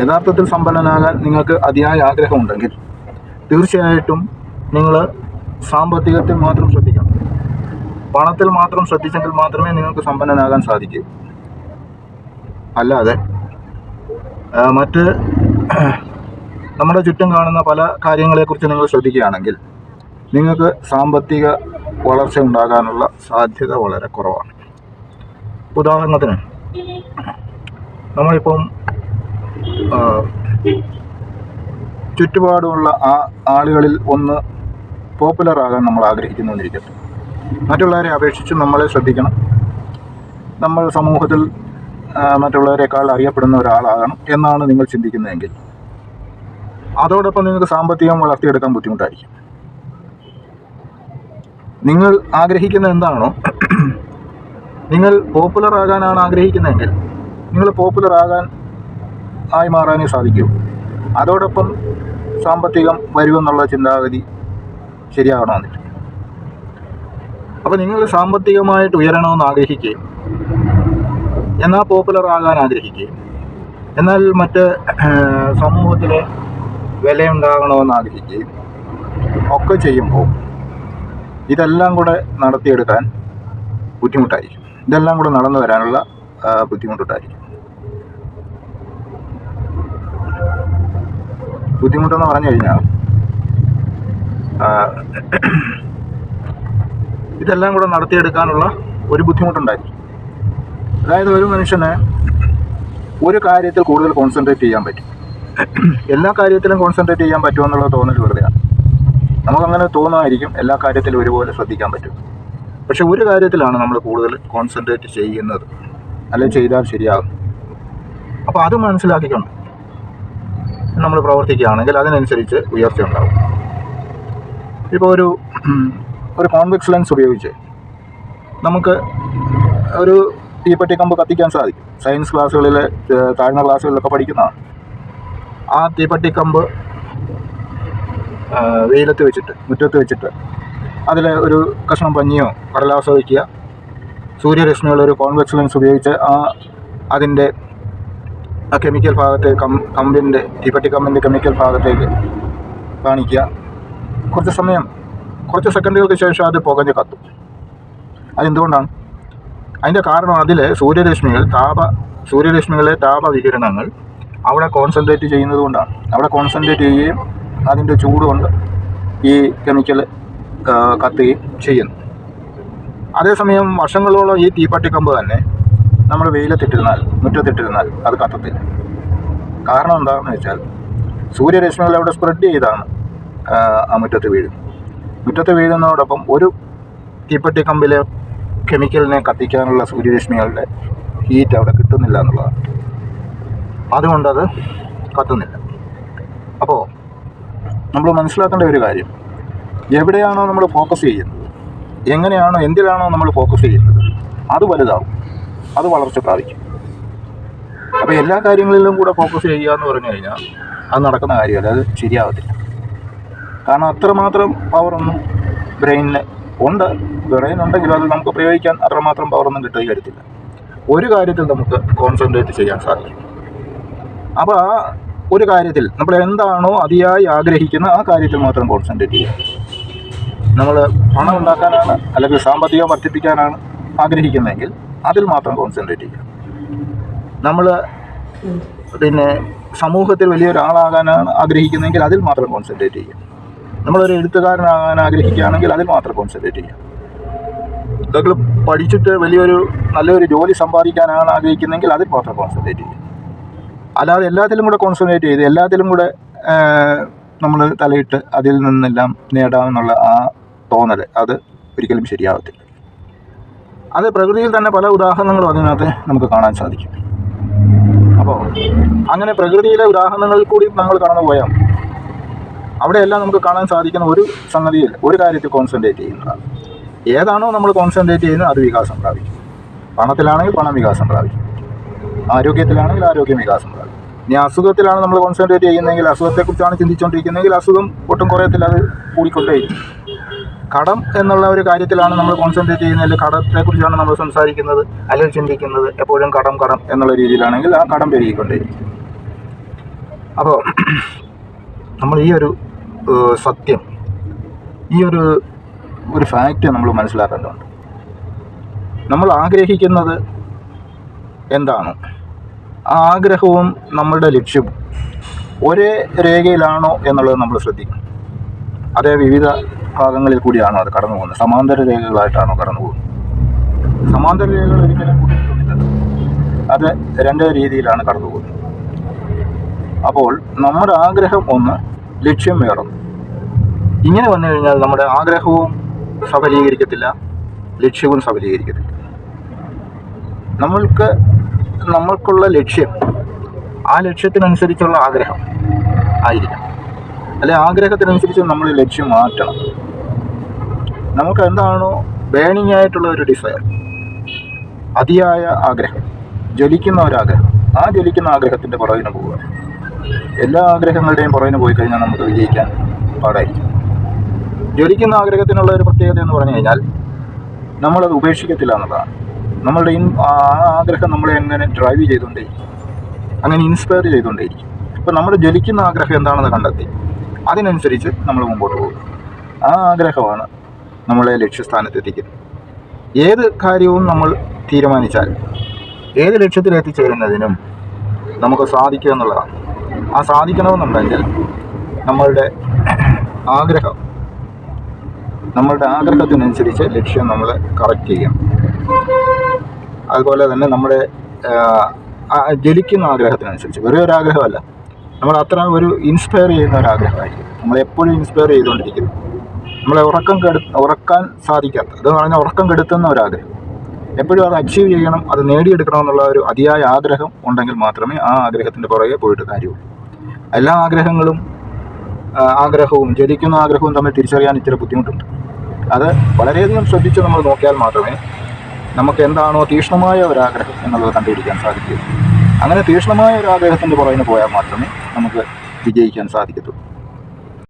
യഥാർത്ഥത്തിൽ സമ്പന്നനാകാൻ നിങ്ങൾക്ക് അതിയായ ആഗ്രഹമുണ്ടെങ്കിൽ തീർച്ചയായിട്ടും നിങ്ങൾ സാമ്പത്തികത്തിൽ മാത്രം ശ്രദ്ധിക്കണം. പണത്തിൽ മാത്രം ശ്രദ്ധിച്ചെങ്കിൽ മാത്രമേ നിങ്ങൾക്ക് സമ്പന്നനാകാൻ സാധിക്കൂ. അല്ലാതെ മറ്റ് നമ്മുടെ ചുറ്റും കാണുന്ന പല കാര്യങ്ങളെക്കുറിച്ച് നിങ്ങൾ ശ്രദ്ധിക്കുകയാണെങ്കിൽ നിങ്ങൾക്ക് സാമ്പത്തിക വളർച്ച ഉണ്ടാകാനുള്ള സാധ്യത വളരെ കുറവാണ്. ഉദാഹരണത്തിന് നമ്മളിപ്പം ചുറ്റുപാടുമുള്ള ആ ആളുകളിൽ ഒന്ന് പോപ്പുലർ ആകാൻ നമ്മൾ ആഗ്രഹിക്കുന്നു എന്നിരിക്കട്ടെ മറ്റുള്ളവരെ അപേക്ഷിച്ച് നമ്മളെ ശ്രദ്ധിക്കണം. നമ്മൾ സമൂഹത്തിൽ മറ്റുള്ളവരെക്കാൾ അറിയപ്പെടുന്ന ഒരാളാകണം എന്നാണ് നിങ്ങൾ ചിന്തിക്കുന്നതെങ്കിൽ. അതോടൊപ്പം നിങ്ങൾക്ക് സാമ്പത്തികം വളർത്തിയെടുക്കാൻ ബുദ്ധിമുട്ടായിരിക്കും. നിങ്ങൾ ആഗ്രഹിക്കുന്ന എന്താണോ നിങ്ങൾ പോപ്പുലർ ആകാനാണ് ആഗ്രഹിക്കുന്നതെങ്കിൽ നിങ്ങൾ പോപ്പുലർ ആകാൻ ആയി മാറാനേ സാധിക്കൂ. അതോടൊപ്പം സാമ്പത്തികം വരുമെന്നുള്ള ചിന്താഗതി ശരിയാകണമെന്നില്ല അപ്പോൾ നിങ്ങൾ സാമ്പത്തികമായിട്ട് ഉയരണമെന്ന് ആഗ്രഹിക്കുകയും എന്നാൽ പോപ്പുലർ ആകാൻ ആഗ്രഹിക്കുകയും എന്നാൽ മറ്റ് സമൂഹത്തിലെ വിലയുണ്ടാകണമെന്ന് ആഗ്രഹിക്കുകയും ഒക്കെ ചെയ്യുമ്പോൾ ഇതെല്ലാം കൂടെ നടത്തിയെടുക്കാൻ ബുദ്ധിമുട്ടായിരിക്കും. ഇതെല്ലാം കൂടെ നടന്നു വരാനുള്ള ബുദ്ധിമുട്ടുണ്ടായിരിക്കും. ബുദ്ധിമുട്ടെന്ന് പറഞ്ഞു കഴിഞ്ഞാൽ ഇതെല്ലാം കൂടെ നടത്തിയെടുക്കാനുള്ള ഒരു ബുദ്ധിമുട്ടുണ്ടായിരിക്കും. അതായത് ഒരു മനുഷ്യന് ഒരു കാര്യത്തിൽ കൂടുതൽ കോൺസെൻട്രേറ്റ് ചെയ്യാൻ പറ്റും. എല്ലാ കാര്യത്തിലും കോൺസെൻട്രേറ്റ് ചെയ്യാൻ പറ്റുമെന്നുള്ള തോന്നൽ വെറുതെയാണ് നമുക്കങ്ങനെ തോന്നുമായിരിക്കും എല്ലാ കാര്യത്തിലും ഒരുപോലെ ശ്രദ്ധിക്കാൻ പറ്റും. പക്ഷെ ഒരു കാര്യത്തിലാണ് നമ്മൾ കൂടുതൽ കോൺസെൻട്രേറ്റ് ചെയ്യുന്നത്. അല്ലെങ്കിൽ ചെയ്താൽ ശരിയാകും. അപ്പോൾ അത് മനസ്സിലാക്കിക്കൊണ്ട് നമ്മൾ പ്രവർത്തിക്കുകയാണെങ്കിൽ അതിനനുസരിച്ച് ഉയർച്ച ഉണ്ടാവും ഇപ്പോൾ ഒരു ഒരു കോൺവെക്സ് ലെൻസ് ഉപയോഗിച്ച് നമുക്ക് ഒരു തീപ്പെട്ടി കമ്പ് കത്തിക്കാൻ സാധിക്കും. സയൻസ് ക്ലാസ്സുകളിൽ താഴ്ന്ന ക്ലാസ്സുകളിലൊക്കെ പഠിക്കുന്നതാണ്. ആ തീപ്പെട്ടി കമ്പ് വെയിലത്ത് വെച്ചിട്ട് മുറ്റത്ത് വെച്ചിട്ട് അതിൽ ഒരു കഷ്ണം പഞ്ഞിയോ കടലാസോ വയ്ക്കുക. സൂര്യരശ്മിയുള്ള ഒരു കോൺവെക്സ് ലെൻസ് ഉപയോഗിച്ച് ആ അതിന്റെ ആ കെമിക്കൽ ഭാഗത്ത് കം കമ്പിന്റെ തീപ്പെട്ടി കമ്പിന്റെ കെമിക്കൽ ഭാഗത്തേക്ക് കാണിക്കുക. കുറച്ച് സമയം കുറച്ച് സെക്കൻഡുകൾക്ക് ശേഷം അത് പുകഞ്ഞ് കത്തും. അതെന്തുകൊണ്ടാണ്? അതിന്റെ കാരണം അതിലെ സൂര്യരശ്മികൾ താപ സൂര്യരശ്മികളെ താപവികിരണങ്ങൾ അവിടെ കോൺസെൻട്രേറ്റ് ചെയ്യുന്നത് കൊണ്ടാണ്. അവിടെ കോൺസെൻട്രേറ്റ് ചെയ്യുകയും അതിന്റെ ചൂട് കൊണ്ട് ഈ കെമിക്കൽ കത്തുകയും ചെയ്യുന്നു. അതേസമയം വർഷങ്ങളോളം ഈ തീപ്പട്ടിക്കമ്പ് തന്നെ നമ്മൾ വെയിലത്തിട്ടിരുന്നാൽ മുറ്റത്തിട്ടിരുന്നാൽ അത് കത്തത്തില്ല കാരണം എന്താണെന്ന് വെച്ചാൽ സൂര്യരശ്മികൾ അവിടെ സ്പ്രെഡ് ചെയ്താണ് ആ, മുറ്റത്ത് വീഴുന്നത്. മുറ്റത്ത് വീഴുന്നതോടൊപ്പം ഒരു തീപ്പെട്ടി കമ്പിലെ കെമിക്കലിനെ കത്തിക്കാനുള്ള സൂര്യരശ്മികളുടെ ഹീറ്റ് അവിടെ കിട്ടുന്നില്ല എന്നുള്ളതാണ്. അതുകൊണ്ടത് കത്തുന്നില്ല. അപ്പോൾ നമ്മൾ മനസ്സിലാക്കേണ്ട ഒരു കാര്യം. എവിടെയാണോ നമ്മൾ ഫോക്കസ് ചെയ്യുന്നത് എങ്ങനെയാണോ എന്തിലാണോ നമ്മൾ ഫോക്കസ് ചെയ്യുന്നത് അത് വലുതാവും. അത് വളർച്ച പ്രാപിക്കും അപ്പോൾ എല്ലാ കാര്യങ്ങളിലും കൂടെ ഫോക്കസ് ചെയ്യുക എന്ന് പറഞ്ഞു കഴിഞ്ഞാൽ അത് നടക്കുന്ന കാര്യമല്ല അത് ശരിയാവത്തില്ല. കാരണം അത്രമാത്രം പവറൊന്നും ബ്രെയിനിന് ഉണ്ട്. ബ്രെയിൻ ഉണ്ടെങ്കിലും അത് നമുക്ക് പ്രയോഗിക്കാൻ അത്രമാത്രം പവറൊന്നും കിട്ടുക വരത്തില്ല. ഒരു കാര്യത്തിൽ നമുക്ക് കോൺസെൻട്രേറ്റ് ചെയ്യാൻ സാധിക്കും. അപ്പോൾ ആ ഒരു കാര്യത്തിൽ നമ്മൾ എന്താണോ അതിയായി ആഗ്രഹിക്കുന്ന ആ കാര്യത്തിൽ മാത്രം കോൺസെൻട്രേറ്റ് ചെയ്യുക. നമ്മൾ പണം ഉണ്ടാക്കാനാണ് അല്ലെങ്കിൽ സാമ്പത്തികം വർദ്ധിപ്പിക്കാനാണ് ആഗ്രഹിക്കുന്നതെങ്കിൽ അതിൽ മാത്രം കോൺസെൻട്രേറ്റ് ചെയ്യുക. നമ്മൾ പിന്നെ സമൂഹത്തിൽ വലിയൊരാളാകാനാണ് ആഗ്രഹിക്കുന്നതെങ്കിൽ അതിൽ മാത്രം കോൺസെൻട്രേറ്റ് ചെയ്യുക. നമ്മളൊരു എഴുത്തുകാരനാകാൻ ആഗ്രഹിക്കുകയാണെങ്കിൽ അതിൽ മാത്രം കോൺസെൻട്രേറ്റ് ചെയ്യുക. നിങ്ങൾ പഠിച്ചിട്ട് വലിയൊരു നല്ലൊരു ജോലി സമ്പാദിക്കാനാണ് ആഗ്രഹിക്കുന്നതെങ്കിൽ അതിൽ മാത്രം കോൺസെൻട്രേറ്റ് ചെയ്യുക. അല്ലാതെ എല്ലാത്തിലും കൂടെ കോൺസെൻട്രേറ്റ് ചെയ്ത് എല്ലാത്തിലും കൂടെ നമ്മൾ തലയിട്ട് അതിൽ നിന്നെല്ലാം നേടാമെന്നുള്ള ആ തോന്നൽ അത് ഒരിക്കലും ശരിയാവത്തില്ല. അത് പ്രകൃതിയിൽ തന്നെ പല ഉദാഹരണങ്ങളും അതിനകത്ത് നമുക്ക് കാണാൻ സാധിക്കും. അപ്പോൾ അങ്ങനെ പ്രകൃതിയിലെ ഉദാഹരണങ്ങളിൽ കൂടി നമ്മൾ കടന്നു പോയാൽ അവിടെയെല്ലാം നമുക്ക് കാണാൻ സാധിക്കുന്ന ഒരു സംഗതിയിൽ ഒരു കാര്യത്തിൽ കോൺസെൻട്രേറ്റ് ചെയ്യുന്നതാണ് ഏതാണോ നമ്മൾ കോൺസെൻട്രേറ്റ് ചെയ്യുന്നത് അത് വികാസം പ്രാപിക്കും. പണത്തിലാണെങ്കിൽ പണം വികാസം പ്രാപിക്കും. ആരോഗ്യത്തിലാണെങ്കിൽ ആരോഗ്യം വികാസം പ്രാപിക്കും. ഇനി അസുഖത്തിലാണ് നമ്മൾ കോൺസെൻട്രേറ്റ് ചെയ്യുന്നതെങ്കിൽ അസുഖത്തെക്കുറിച്ചാണ് ചിന്തിച്ചുകൊണ്ടിരിക്കുന്നതെങ്കിൽ അസുഖം ഒട്ടും കുറയത്തില്ല അത് കൂടിക്കൊണ്ടേയിരിക്കും. കടം എന്നുള്ള ഒരു കാര്യത്തിലാണ് നമ്മൾ കോൺസെൻട്രേറ്റ് ചെയ്യുന്നതിൽ കടത്തെക്കുറിച്ചാണ് നമ്മൾ സംസാരിക്കുന്നത്. അല്ലെങ്കിൽ ചിന്തിക്കുന്നത്. എപ്പോഴും കടം കടം എന്നുള്ള രീതിയിലാണെങ്കിൽ ആ കടം പെരുകിക്കൊണ്ടിരിക്കും അപ്പോൾ നമ്മൾ ഈ ഒരു സത്യം ഈ ഒരു ഒരു ഫാക്റ്റ് നമ്മൾ മനസ്സിലാക്കേണ്ടതുണ്ട്. നമ്മൾ ആഗ്രഹിക്കുന്നത് എന്താണ്? ആ ആഗ്രഹവും നമ്മളുടെ ലക്ഷ്യവും ഒരേ രേഖയിലാണോ എന്നുള്ളത് നമ്മൾ ശ്രദ്ധിക്കണം. അതേ വിവിധ ഭാഗങ്ങളിൽ കൂടിയാണോ അത് കടന്നു പോകുന്നത്. സമാന്തര രേഖകളായിട്ടാണോ കടന്നു പോകുന്നത്? സമാന്തര രേഖകൾ ഒരിക്കലും അത് രണ്ട് രീതിയിലാണ് കടന്നു പോകുന്നത്. അപ്പോൾ നമ്മുടെ ആഗ്രഹം ഒന്ന് ലക്ഷ്യം വേറൊന്ന് ഇങ്ങനെ വന്നു കഴിഞ്ഞാൽ നമ്മുടെ ആഗ്രഹവും സഫലീകരിക്കത്തില്ല ലക്ഷ്യവും സഫലീകരിക്കത്തില്ല. നമ്മൾക്ക് നമ്മൾക്കുള്ള ലക്ഷ്യം ആ ലക്ഷ്യത്തിനനുസരിച്ചുള്ള ആഗ്രഹം ആയിരിക്കണം. അല്ലെ ആഗ്രഹത്തിനനുസരിച്ച് നമ്മൾ ലക്ഷ്യം മാറ്റണം. നമുക്ക് എന്താണോ ബേണിംഗ് ആയിട്ടുള്ള ഒരു ഡിസയർ അതിയായ ആഗ്രഹം ജ്വലിക്കുന്ന ഒരാഗ്രഹം ആ ജ്വലിക്കുന്ന ആഗ്രഹത്തിന്റെ പുറകിന് പോവുക. എല്ലാ ആഗ്രഹങ്ങളുടെയും പുറകിന് പോയി കഴിഞ്ഞാൽ നമുക്ക് വിജയിക്കാൻ പാടായിരിക്കും. ജ്വലിക്കുന്ന ആഗ്രഹത്തിനുള്ള ഒരു പ്രത്യേകത എന്ന് പറഞ്ഞു കഴിഞ്ഞാൽ നമ്മളത് ഉപേക്ഷിക്കത്തില്ല എന്നതാണ് നമ്മളുടെ ആ ആഗ്രഹം നമ്മളെ എങ്ങനെ ഡ്രൈവ് ചെയ്തുകൊണ്ടേ അങ്ങനെ ഇൻസ്പയർ ചെയ്തുകൊണ്ടേ അപ്പോൾ നമ്മൾ ജ്വലിക്കുന്ന ആഗ്രഹം എന്താണെന്ന് കണ്ടെത്തി. അതിനനുസരിച്ച് നമ്മൾ മുമ്പോട്ട് പോകും. ആ ആഗ്രഹമാണ് നമ്മളെ ലക്ഷ്യസ്ഥാനത്തെത്തിക്കുന്നത്. ഏത് കാര്യവും നമ്മൾ തീരുമാനിച്ചാൽ ഏത് ലക്ഷ്യത്തിൽ എത്തിച്ചേരുന്നതിനും നമുക്ക് സാധിക്കുക എന്നുള്ളതാണ്. ആ സാധിക്കണമെന്നുണ്ടെങ്കിൽ നമ്മളുടെ ആഗ്രഹം നമ്മളുടെ ആഗ്രഹത്തിനനുസരിച്ച് ലക്ഷ്യം നമ്മൾ കറക്റ്റ് ചെയ്യണം. അതുപോലെ തന്നെ നമ്മുടെ ജലിക്കുന്ന ആഗ്രഹത്തിനനുസരിച്ച്. വെറുതെ നമ്മൾ അത്ര ഒരു ഇൻസ്പയർ ചെയ്യുന്ന ഒരു ആഗ്രഹമായിരിക്കും നമ്മളെപ്പോഴും ഇൻസ്പയർ ചെയ്തുകൊണ്ടിരിക്കുന്നു. നമ്മളെ ഉറക്കം കെടു ഉറക്കാൻ സാധിക്കാത്ത അത് പറഞ്ഞാൽ ഉറക്കം കെടുത്തുന്ന ഒരാഗ്രഹം. എപ്പോഴും അത് അച്ചീവ് ചെയ്യണം അത് നേടിയെടുക്കണം എന്നുള്ള ഒരു അതിയായ ആഗ്രഹം ഉണ്ടെങ്കിൽ മാത്രമേ ആ ആഗ്രഹത്തിന്റെ പുറകെ പോയിട്ട് കാര്യമുള്ളൂ. എല്ലാ ആഗ്രഹങ്ങളും ആഗ്രഹവും ജനിക്കുന്ന ആഗ്രഹവും തമ്മിൽ തിരിച്ചറിയാൻ ഇച്ചിരി ബുദ്ധിമുട്ടുണ്ട്. അത് വളരെയധികം ശ്രദ്ധിച്ച് നമ്മൾ നോക്കിയാൽ മാത്രമേ നമുക്ക് എന്താണോ തീക്ഷ്ണമായ ഒരാഗ്രഹം എന്നുള്ളത് കണ്ടുപിടിക്കാൻ സാധിക്കൂ അങ്ങനെ തീക്ഷ്ണമായ ഒരു ആഗ്രഹത്തിന്റെ പുറകിന് പോയാൽ മാത്രമേ നമുക്ക് വിജയിക്കാൻ സാധിക്കത്തുള്ളൂ.